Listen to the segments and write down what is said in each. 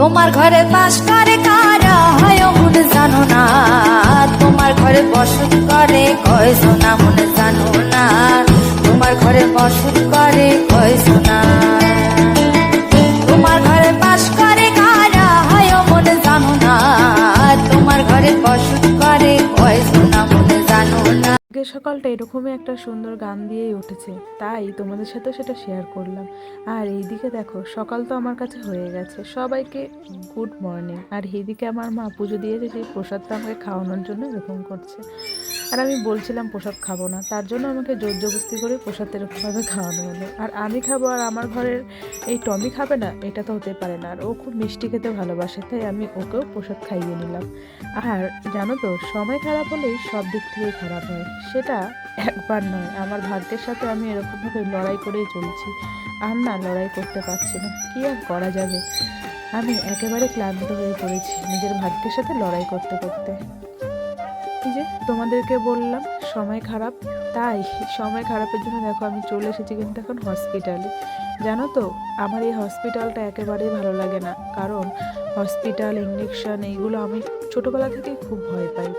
তোমার ঘরে বাস করে কারা? হয় মনে জানো না। তোমার ঘরে বসত করে কয় শোনা মনে জানো না। তোমার ঘরে বসত করে সকালটা এরকমই একটা সুন্দর গান দিয়েই উঠেছে। তাই তোমাদের সাথে সেটা শেয়ার করলাম। আর এইদিকে দেখো, সকাল তো আমার কাছে হয়ে গেছে। সবাইকে গুড মর্নিং আর এইদিকে আমার মা পুজো দিয়েছে, সেই প্রসাদটা আমাকে খাওয়ানোর জন্য এরকম করছে। আর আমি বলছিলাম প্রসাদ খাব না। তার জন্য আমাকে জোর জবস্তি করে প্রসাদ এরকমভাবে খাওয়ানো হলো। আর আমি খাব আর আমার ঘরের এই টমি খাবে না, এটা তো হতে পারে না। আর ও খুব মিষ্টি খেতে ভালোবাসে, তাই আমি ওকেও প্রসাদ খাইয়ে নিলাম। আর জানো তো, সময় খারাপ হলেই সব দিক থেকেই খারাপ হয়। সেটা একবার নয়, আমার ভাগ্যের সাথে আমি এরকমভাবে লড়াই করেই চলছি। আর না, লড়াই করতে পারছি না। কী আর করা যাবে? আমি একেবারে ক্লান্ত হয়ে পড়েছি নিজের ভাগ্যের সাথে লড়াই করতে করতে। যে তোমাদেরকে বললাম, সময় খারাপ। তাই সময় খারাপের জন্য দেখো আমি চলে এসেছি কিন্তু এখন হসপিটালে জানো তো, আমার এই হসপিটালটা একেবারেই ভালো লাগে না। কারণ হসপিটাল ইঞ্জেকশন এইগুলো আমি ছোটোবেলা থেকেই খুব ভয় পাই।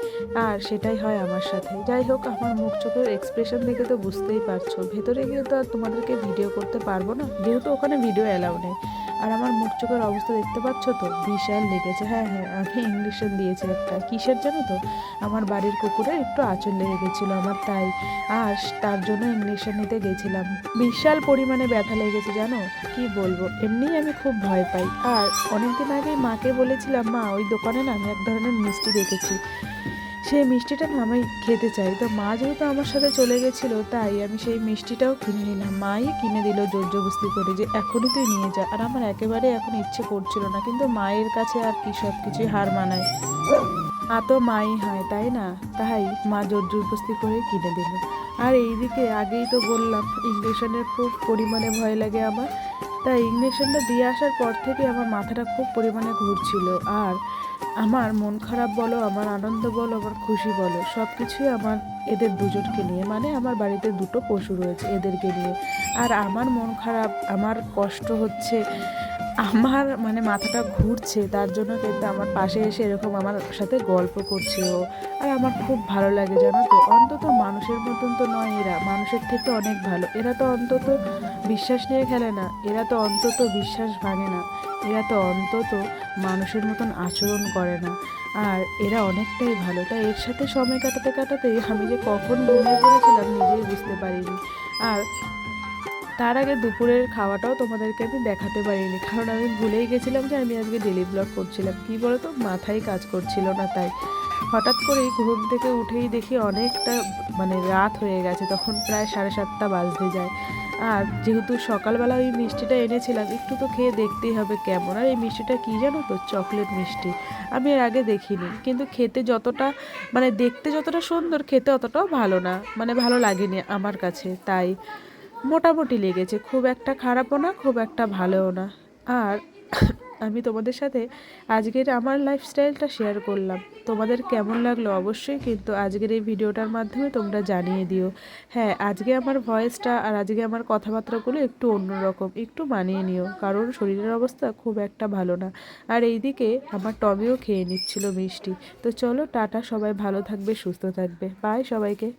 আর সেটাই হয় আমার সাথে। যাই হোক, আমার মুখ চোখের এক্সপ্রেশন দেখে তো বুঝতেই পারছ। ভেতরে গিয়ে তো আর তোমাদেরকে ভিডিও করতে পারব না। যেহেতু ওখানে ভিডিও অ্যালাউ নেই। আর আমার মুখ চোখের অবস্থা দেখতে পাচ্ছ তো? বিশাল লেগেছে। হ্যাঁ হ্যাঁ আমি ইঞ্জেকশন দিয়েছি একটা। কিসের জানো তো? আমার বাড়ির কুকুরে একটু আঁচল লেগে গেছিল আমার, তাই। আর তার জন্য ইঞ্জেকশন নিতে গেছিলাম। বিশাল পরিমাণে ব্যথা লেগেছে, জানো? কি বলব? এমনিই আমি খুব ভয় পাই। আর অনেকদিন আগে মাকে বলেছিলাম, মা, ওই দোকানে না আমি এক ধরনের মিষ্টি দেখেছি। সেই মিষ্টিটা না আমি খেতে চাই। তো মা যেহেতু আমার সাথে চলে গেছিল, তাই আমি সেই মিষ্টিটাও কিনে নিলাম। মাই কিনে দিল জোর জবস্তি করে যে, এখনই তুই নিয়ে যা। আর আমার একেবারে এখন ইচ্ছে করছিল না, কিন্তু মায়ের কাছে আর কি সব কিছুই হার মানায়। মা তো মাই হয়, তাই না? তাই মা জোর জবস্তি করে কিনে দিল। আর এইদিকে আগেই তো বললাম ইঞ্জেকশনের খুব পরিমাণে ভয় লাগে আমার। তাই ইঞ্জেকশনটা দিয়ে আসার পর থেকে আমার মাথাটা খুব পরিমাণে ঘুরছিল। আর আমার মন খারাপ বলো, আমার আনন্দ বলো, আমার খুশি বলো সব কিছুই আমার এদের দুজনকে নিয়ে মানে আমার বাড়িতে দুটো পশু রয়েছে এদেরকে নিয়ে। আর আমার মন খারাপ, আমার কষ্ট হচ্ছে আমার মানে মাথাটা ঘুরছে, তার জন্য কিন্তু আমার পাশে এসে এরকম আমার সাথে গল্প করছে ও আর আমার খুব ভালো লাগে, জানো তো? অন্তত মানুষের মতন তো নয় এরা, মানুষের থেকে অনেক ভালো। এরা তো অন্তত বিশ্বাস নিয়ে খেলে না, এরা তো অন্তত বিশ্বাস ভাঙে না, এরা তো অন্তত মানুষের মতন আচরণ করে না। আর এরা অনেকটাই ভালো, তাই এর সাথে সময় কাটাতে কাটাতে আমি যে কখন ঘুমিয়ে পড়েছিলাম নিজেই বুঝতে পারিনি। আর তার আগে দুপুরের খাওয়াটাও তোমাদেরকে আমি দেখাতে পারিনি, কারণ আমি ভুলেই গেছিলাম যে আমি আজকে ডেলি ব্লগ করছিলাম। কী বলো বলতো? মাথায় কাজ করছিল না তাই। হঠাৎ করেই ঘুম থেকে উঠেই দেখি অনেকটা মানে রাত হয়ে গেছে, তখন প্রায় সাড়ে সাতটা বাজতে যায়। আর যেহেতু সকালবেলা ওই মিষ্টিটা এনেছিলাম, একটু তো খেয়ে দেখতেই হবে কেমন। আর এই মিষ্টিটা কী জানো তো? চকলেট মিষ্টি। আমি এর আগে দেখিনি। কিন্তু খেতে যতটা মানে দেখতে যতটা সুন্দর, খেতে অতটাও ভালো না। মানে ভালো লাগেনি আমার কাছে, তাই। মোটামুটি লেগেছে, খুব একটা খারাপও না, খুব একটা ভালোও না। আর আমি তোমাদের সাথে আজকের আমার লাইফস্টাইলটা শেয়ার করলাম। তোমাদের কেমন লাগল অবশ্যই কিন্তু আজকের এই ভিডিওটার মাধ্যমে তোমরা জানিয়ে দিও। হ্যাঁ আজকে আমার ভয়েসটা আর আজকে আমার কথাবার্তাগুলো একটু অন্যরকম, একটু মানিয়ে নিও, কারণ শরীরের অবস্থা খুব একটা ভালো না। আর এইদিকে আমার টমিও খেয়ে নিচ্ছিল মিষ্টি। তো চলো, টাটা, সবাই ভালো থাকবে, সুস্থ থাকবে। বাই সবাইকে।